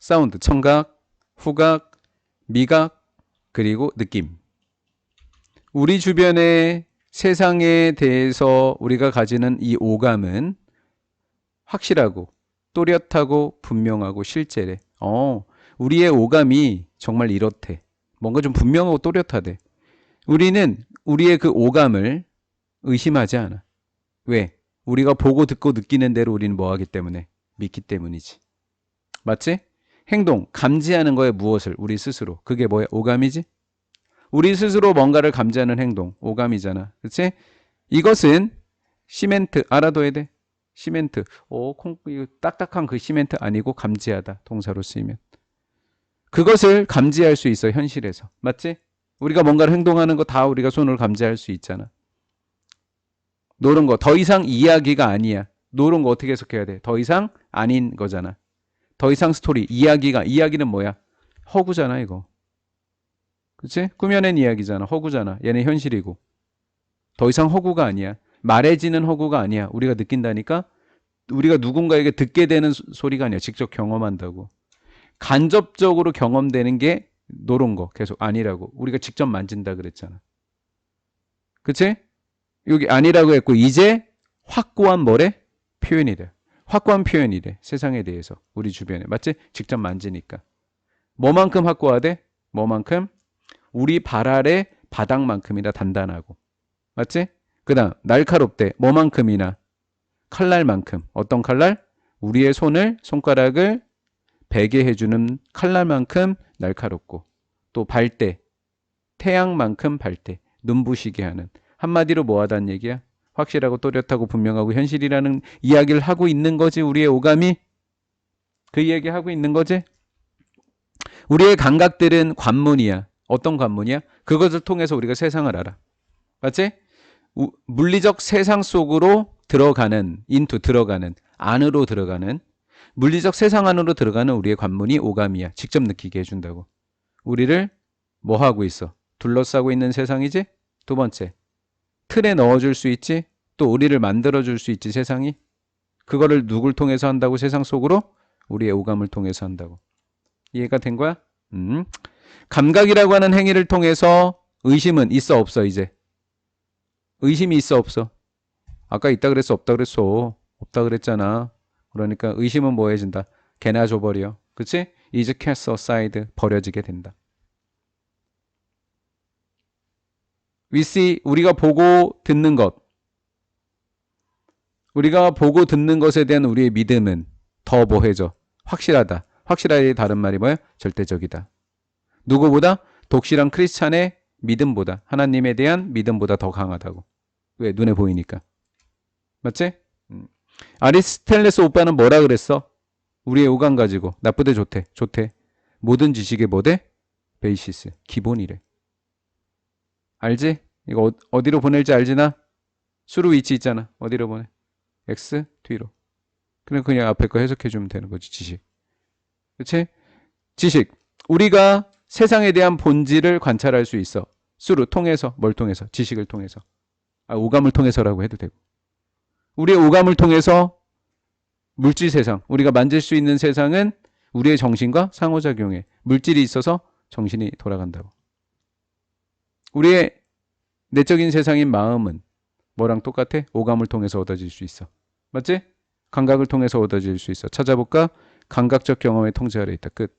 사운드, 청각, 후각, 미각, 그리고 느낌. 우리 주변의 세상에 대해서 우리가 가지는 이 오감은 확실하고 또렷하고 분명하고 실제래. 어, 우리의 오감이 정말 이렇대. 뭔가 좀 분명하고 또렷하대. 우리는 우리의 그 오감을 의심하지 않아. 왜? 우리가 보고 듣고 느끼는 대로 우리는 뭐 하기 때문에? 믿기 때문이지. 맞지? 행동, 감지하는 거에 무엇을? 우리 스스로. 그게 뭐야? 오감이지? 우리 스스로 뭔가를 감지하는 행동, 오감이잖아. 그치? 이것은 시멘트, 알아둬야 돼. 시멘트. 오, 콩, 딱딱한 그 시멘트 아니고 감지하다. 동사로 쓰이면. 그것을 감지할 수 있어, 현실에서. 맞지? 우리가 뭔가를 행동하는 거 다 우리가 손으로 감지할 수 있잖아. 노는 거. 더 이상 이야기가 아니야. 노는 거 어떻게 해석해야 돼? 더 이상 아닌 거잖아. 더 이상 스토리. 이야기가, 이야기는 뭐야? 허구잖아, 이거. 그치? 꾸며낸 이야기잖아. 허구잖아. 얘는 현실이고. 더 이상 허구가 아니야. 말해지는 허구가 아니야. 우리가 느낀다니까? 우리가 누군가에게 듣게 되는 소- 소리가 아니야. 직접 경험한다고. 간접적으로 경험되는 게 노른 거 계속 아니라고. 우리가 직접 만진다 그랬잖아. 그치? 여기 아니라고 했고 이제 확고한 뭐래? 표현이래. 확고한 표현이래. 세상에 대해서. 우리 주변에. 맞지? 직접 만지니까. 뭐만큼 확고하대? 뭐만큼? 우리 발 아래 바닥만큼이나 단단하고. 맞지? 그 다음, 날카롭대. 뭐만큼이나? 칼날만큼. 어떤 칼날? 우리의 손을, 손가락을 베게 해주는 칼날만큼 날카롭고. 또 발대. 태양만큼 발대. 눈부시게 하는. 한마디로 뭐 하다는 얘기야? 확실하고 또렷하고 분명하고 현실이라는 이야기를 하고 있는 거지, 우리의 오감이. 그 이야기 하고 있는 거지? 우리의 감각들은 관문이야. 어떤 관문이야? 그것을 통해서 우리가 세상을 알아. 맞지? 우- 물리적 세상 속으로 들어가는, 인투 들어가는, 안으로 들어가는, 물리적 세상 안으로 들어가는 우리의 관문이 오감이야. 직접 느끼게 해준다고. 우리를 뭐 하고 있어? 둘러싸고 있는 세상이지? 두 번째. 틀에 넣어줄 수 있지? 또 우리를 만들어줄 수 있지, 세상이? 그거를 누굴 통해서 한다고 세상 속으로? 우리의 오감을 통해서 한다고. 이해가 된 거야? 음. 감각이라고 하는 행위를 통해서 의심은 있어 없어 이제 의심이 있어 없어 아까 있다 그랬어 없다 그랬어 없다 그랬잖아 그러니까 의심은 뭐 해진다 개나 줘버려 그치? is cast aside 버려지게 된다 we see 우리가 보고 듣는 것 우리가 보고 듣는 것에 대한 우리의 믿음은 더 뭐해져 확실하다 확실하게 다른 말이 뭐야? 절대적이다 누구보다 독실한 크리스찬의 믿음보다 하나님에 대한 믿음보다 더 강하다고. 왜? 눈에 보이니까. 맞지? 음. 아리스텔레스 오빠는 뭐라 그랬어? 우리의 오감 가지고 나쁘대 좋대. 좋대. 모든 지식의 뭐대? 베이시스. 기본이래. 알지? 이거 어, 어디로 보낼지 알지나? 수로 위치 있잖아. 어디로 보내? X 뒤로. 그냥 그냥 앞에 거 해석해 주면 되는 거지, 지식. 그치? 지식. 우리가 세상에 대한 본질을 관찰할 수 있어. 수로 통해서 뭘 통해서 지식을 통해서 아, 오감을 통해서라고 해도 되고 우리의 오감을 통해서 물질 세상 우리가 만질 수 있는 세상은 우리의 정신과 상호작용에 물질이 있어서 정신이 돌아간다고 우리의 내적인 세상인 마음은 뭐랑 똑같아? 오감을 통해서 얻어질 수 있어 맞지? 감각을 통해서 얻어질 수 있어 찾아볼까? 감각적 경험의 통제 아래 있다 끝